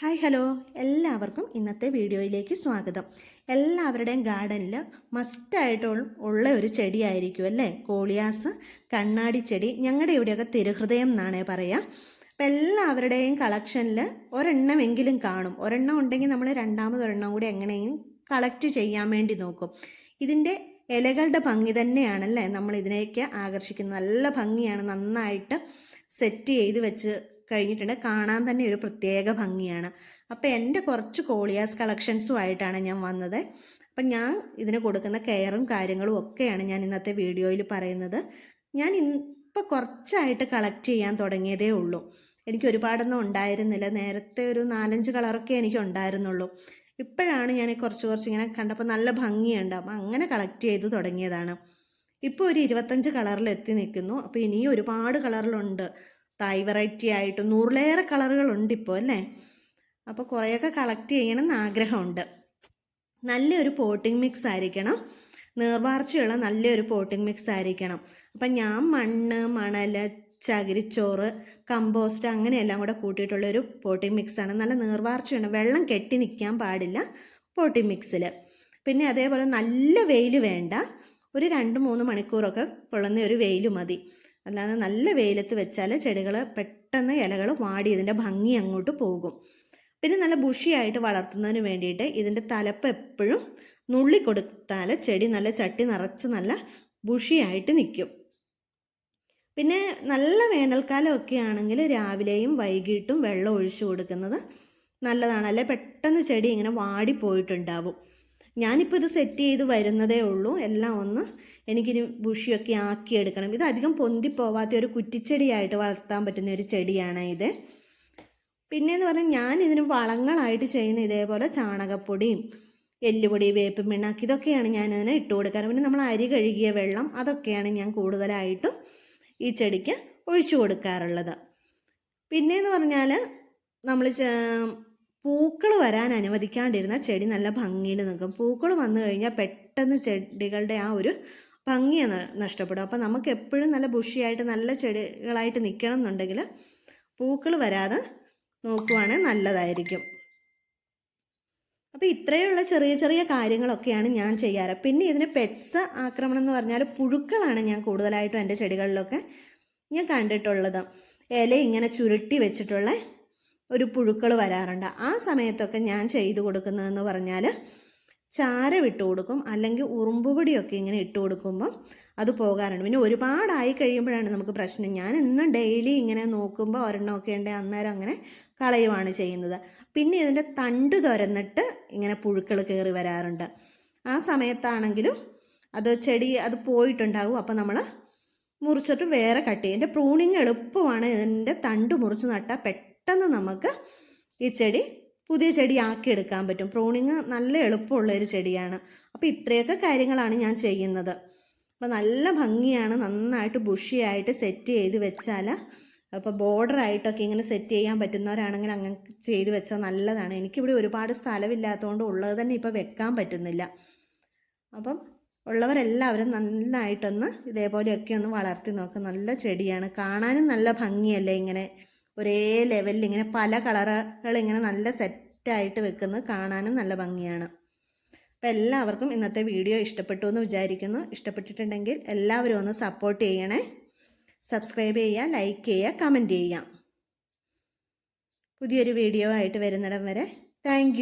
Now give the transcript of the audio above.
Hi hello എല്ലാവർക്കും ഇന്നത്തെ വീഡിയോയിലേക്ക് സ്വാഗതം. എല്ലാവരുടെയും ഗാർഡനിൽ മസ്റ്റായിട്ട് ഉള്ള ഒരു ചെടിയായിരിക്കും അല്ലേ? കോളിയാസ് കണ്ണാടി ചെടി ഞങ്ങളുടെ ഇവിടെയൊക്കെ തിരുഹൃദയം എന്നാണേ പറയാം. അപ്പം എല്ലാവരുടെയും കളക്ഷനിൽ ഒരെണ്ണമെങ്കിലും കാണും. ഒരെണ്ണം ഉണ്ടെങ്കിൽ നമ്മൾ രണ്ടാമത് ഒരെണ്ണം കൂടി എങ്ങനെയും കളക്ട് ചെയ്യാൻ വേണ്ടി നോക്കും. ഇതിന്റെ ഇലകളുടെ ഭംഗി തന്നെയാണല്ലേ? നമ്മൾ ഇതിനെയൊക്കെ ആകർഷിക്കുന്നത് നല്ല ഭംഗിയാണ് നന്നായിട്ട് സെറ്റ് ചെയ്ത് വെച്ച് കഴിഞ്ഞിട്ടുണ്ട്. കാണാൻ തന്നെ ഒരു പ്രത്യേക ഭംഗിയാണ്. അപ്പോൾ എന്റെ കുറച്ച് കോളിയാസ് കളക്ഷൻസും ആയിട്ടാണ് ഞാൻ വന്നത്. അപ്പം ഞാൻ ഇതിന് കൊടുക്കുന്ന കെയറും കാര്യങ്ങളും ഒക്കെയാണ് ഞാൻ ഇന്നത്തെ വീഡിയോയിൽ പറയുന്നത്. ഞാൻ ഇപ്പോൾ കുറച്ചായിട്ട് കളക്ട് ചെയ്യാൻ തുടങ്ങിയതേ ഉള്ളൂ. എനിക്ക് ഒരുപാടൊന്നും ഉണ്ടായിരുന്നില്ല. നേരത്തെ ഒരു നാലഞ്ച് കളറൊക്കെ എനിക്ക് ഉണ്ടായിരുന്നുള്ളൂ. ഇപ്പോഴാണ് ഞാൻ കുറച്ച് കുറച്ച് ഇങ്ങനെ കണ്ടപ്പോൾ നല്ല ഭംഗിയുണ്ട്. അപ്പം അങ്ങനെ കളക്ട് ചെയ്ത് തുടങ്ങിയതാണ്. ഇപ്പോൾ ഒരു ഇരുപത്തഞ്ച് കളറിൽ എത്തി നിൽക്കുന്നു. അപ്പോൾ ഇനിയും ഒരുപാട് കളറിലുണ്ട്. തായ് വെറൈറ്റി ആയിട്ട് നൂറിലേറെ കളറുകളുണ്ട് ഇപ്പോൾ അല്ലേ? അപ്പോൾ കുറേയൊക്കെ കളക്ട് ചെയ്യണം എന്ന് ആഗ്രഹമുണ്ട്. നല്ലൊരു പോട്ടിംഗ് മിക്സ് ആയിരിക്കണം. നീർവാർച്ചയുള്ള നല്ലൊരു പോട്ടിംഗ് മിക്സ് ആയിരിക്കണം. അപ്പം ഞാൻ മണ്ണ് മണൽ ചകിരിച്ചോറ് കമ്പോസ്റ്റ് അങ്ങനെയെല്ലാം കൂടെ കൂട്ടിയിട്ടുള്ളൊരു പോട്ടിംഗ് മിക്സാണ്. നല്ല നീർവാർച്ചയാണ്. വെള്ളം കെട്ടി നിൽക്കാൻ പാടില്ല പോട്ടിംഗ് മിക്സിൽ. പിന്നെ അതേപോലെ നല്ല വെയിൽ വേണ്ട. ഒരു രണ്ട് മൂന്ന് മണിക്കൂറൊക്കെ കൊള്ളുന്ന ഒരു വെയിൽ മതി. അല്ലാതെ നല്ല വെയിലത്ത് വെച്ചാൽ ചെടികൾ പെട്ടെന്ന് ഇലകൾ വാടി ഇതിന്റെ ഭംഗി അങ്ങോട്ട് പോകും. പിന്നെ നല്ല ബുഷിയായിട്ട് വളർത്തുന്നതിന് വേണ്ടിയിട്ട് ഇതിന്റെ തലപ്പ് എപ്പോഴും നുള്ളി കൊടുത്താൽ ചെടി നല്ല ചട്ടി നിറച്ച് നല്ല ബുഷിയായിട്ട് നിൽക്കും പിന്നെ നല്ല വേനൽക്കാലമൊക്കെ ആണെങ്കിൽ രാവിലെയും വൈകിട്ടും വെള്ളം ഒഴിച്ചു കൊടുക്കുന്നത് നല്ലതാണ്. അല്ലെ പെട്ടെന്ന് ചെടി ഇങ്ങനെ വാടിപ്പോയിട്ടുണ്ടാവും ഞാനിപ്പോൾ ഇത് സെറ്റ് ചെയ്ത് വരുന്നതേ ഉള്ളൂ. എല്ലാം ഒന്ന് എനിക്കിനി ബുഷിയൊക്കെ ആക്കിയെടുക്കണം. ഇത് അധികം പൊന്തിപ്പോവാത്ത ഒരു കുറ്റിച്ചെടിയായിട്ട് വളർത്താൻ പറ്റുന്ന ഒരു ചെടിയാണ് ഇത്. പിന്നെയെന്ന് പറഞ്ഞാൽ ഞാൻ ഇതിന് വളങ്ങളായിട്ട് ചെയ്യുന്ന ഇതേപോലെ ചാണകപ്പൊടിയും എല്ലുപൊടി വേപ്പിൻ പിണ്ണാക്ക് ഇതൊക്കെയാണ് ഞാൻ അതിന് ഇട്ട് കൊടുക്കാറ്. പിന്നെ നമ്മൾ അരി കഴുകിയ വെള്ളം അതൊക്കെയാണ് ഞാൻ കൂടുതലായിട്ടും ഈ ചെടിക്ക് ഒഴിച്ചു കൊടുക്കാറുള്ളത്. പിന്നെയെന്ന് പറഞ്ഞാൽ നമ്മൾ പൂക്കൾ വരാൻ അനുവദിക്കാണ്ടിരുന്ന ചെടി നല്ല ഭംഗിയിൽ നിൽക്കും. പൂക്കൾ വന്നു കഴിഞ്ഞാൽ പെട്ടെന്ന് ചെടികളുടെ ആ ഒരു ഭംഗി നഷ്ടപ്പെടും. അപ്പോൾ നമുക്ക് എപ്പോഴും നല്ല ബുഷിയായിട്ട് നല്ല ചെടികളായിട്ട് നിൽക്കണം എന്നുണ്ടെങ്കിൽ പൂക്കൾ വരാതെ നോക്കുവാണെങ്കിൽ നല്ലതായിരിക്കും. അപ്പോൾ ഇത്രയുള്ള ചെറിയ ചെറിയ കാര്യങ്ങളൊക്കെയാണ് ഞാൻ ചെയ്യാറ്. പിന്നെ ഇതിന് പെറ്റ്സ് ആക്രമണം എന്ന് പറഞ്ഞാൽ പുഴുക്കളാണ് ഞാൻ കൂടുതലായിട്ടും എന്റെ ചെടികളിലൊക്കെ ഞാൻ കണ്ടിട്ടുള്ളത്. ഇല ഇങ്ങനെ ചുരുട്ടി വെച്ചിട്ടുള്ള ഒരു പുഴുക്കൾ വരാറുണ്ട്. ആ സമയത്തൊക്കെ ഞാൻ ചെയ്തു കൊടുക്കുന്നതെന്ന് പറഞ്ഞാൽ ചാരം ഇട്ട് കൊടുക്കും. അല്ലെങ്കിൽ ഉറുമ്പുപൊടിയൊക്കെ ഇങ്ങനെ ഇട്ട് കൊടുക്കുമ്പോൾ അത് പോകാറുണ്ട്. പിന്നെ ഒരുപാടായി കഴിയുമ്പോഴാണ് നമുക്ക് പ്രശ്നം. ഞാൻ ഇന്നും ഡെയിലി ഇങ്ങനെ നോക്കുമ്പോൾ ഒരെണ്ണമൊക്കെ ഉണ്ട് അന്നേരം അങ്ങനെ കളയുവാണ് ചെയ്യുന്നത്. പിന്നെ ഇതിന്റെ തണ്ട് തുരന്നിട്ട് ഇങ്ങനെ പുഴുക്കൾ കയറി വരാറുണ്ട്. ആ സമയത്താണെങ്കിലും അത് ചെടി അത് പോയിട്ടുണ്ടാകും അപ്പോൾ നമ്മൾ മുറിച്ചിട്ട് വേറെ കട്ട് ചെയ്യും. എന്റെ പ്രൂണിങ് എളുപ്പമാണ് ഇതിന്റെ തണ്ട് മുറിച്ച് നട്ടാൽ പെട്ടെന്ന് നമുക്ക് ഈ ചെടി പുതിയ ചെടി ആക്കി എടുക്കാൻ പറ്റും. പ്രോണിങ് നല്ല എളുപ്പമുള്ള ഒരു ചെടിയാണ്. അപ്പോൾ ഇത്രയൊക്കെ കാര്യങ്ങളാണ് ഞാൻ ചെയ്യുന്നത്. അപ്പോൾ നല്ല ഭംഗിയാണ്. നന്നായിട്ട് ബുഷിയായിട്ട് സെറ്റ് ചെയ്ത് വെച്ചാൽ അപ്പോൾ ബോർഡർ ആയിട്ടൊക്കെ ഇങ്ങനെ സെറ്റ് ചെയ്യാൻ പറ്റുന്നവരാണെങ്കിൽ അങ്ങനെ ചെയ്ത് വെച്ചാൽ നല്ലതാണ്. എനിക്കിവിടെ ഒരുപാട് സ്ഥലമില്ലാത്തതുകൊണ്ട് ഉള്ളത് തന്നെ ഇപ്പോൾ വെക്കാൻ പറ്റുന്നില്ല. അപ്പം ഉള്ളവരെല്ലാവരും നന്നായിട്ടൊന്ന് ഇതേപോലെയൊക്കെ ഒന്ന് വളർത്തി നോക്കുക നല്ല ചെടിയാണ്. കാണാനും നല്ല ഭംഗിയല്ലേ ഇങ്ങനെ ഒരേ ലെവലിൽ ഇങ്ങനെ പല കളറുകൾ ഇങ്ങനെ നല്ല സെറ്റായിട്ട് വെക്കുന്നത് കാണാനും നല്ല ഭംഗിയാണ്. അപ്പോൾ എല്ലാവർക്കും ഇന്നത്തെ വീഡിയോ ഇഷ്ടപ്പെട്ടു എന്ന് വിചാരിക്കുന്നു. ഇഷ്ടപ്പെട്ടിട്ടുണ്ടെങ്കിൽ എല്ലാവരും ഒന്ന് സപ്പോർട്ട് ചെയ്യണേ. സബ്സ്ക്രൈബ് ചെയ്യുക ലൈക്ക് ചെയ്യുക കമന്റ് ചെയ്യുക. പുതിയൊരു വീഡിയോ ആയിട്ട് വരുന്നിടം വരെ. താങ്ക്